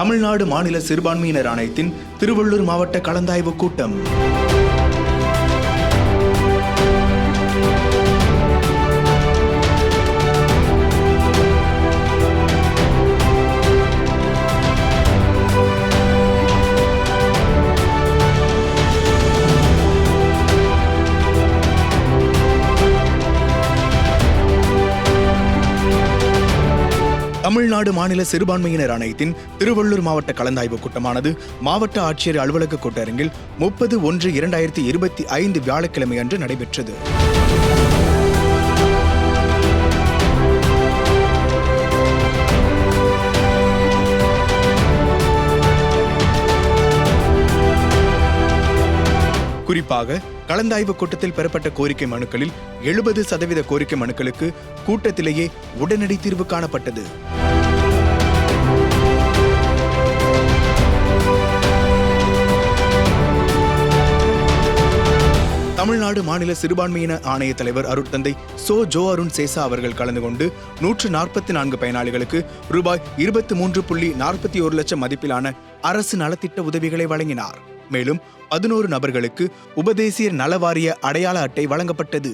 தமிழ்நாடு மாநில சிறுபான்மையினர் ஆணையத்தின் திருவள்ளூர் மாவட்ட கலந்தாய்வு கூட்டம். தமிழ்நாடு மாநில சிறுபான்மையினர் ஆணையத்தின் திருவள்ளூர் மாவட்ட கலந்தாய்வு கூட்டமானது மாவட்ட ஆட்சியர் அலுவலக கூட்டரங்கில் முப்பது ஒன்று இரண்டாயிரத்தி இருபத்தி ஐந்து வியாழக்கிழமை அன்று நடைபெற்றது. குறிப்பாக கலந்தாய்வு கூட்டத்தில் பெறப்பட்ட கோரிக்கை மனுக்களில் எழுபது சதவீத கோரிக்கை மனுக்களுக்கு கூட்டத்திலேயே உடனடி தீர்வு காணப்பட்டது. தமிழ்நாடு மாநில சிறுபான்மையின ஆணைய தலைவர் அருட்தந்தை சோ ஜோ அருண் சேசா அவர்கள் கலந்து கொண்டு நூற்று நாற்பத்தி நான்கு பயனாளிகளுக்கு ரூபாய் இருபத்தி மூன்று புள்ளி நாற்பத்தி ஒரு லட்சம் மதிப்பிலான அரசு நலத்திட்ட உதவிகளை வழங்கினார். மேலும் பதினோரு நபர்களுக்கு உபதேசியர் நலவாரிய அடையாள அட்டை வழங்கப்பட்டது.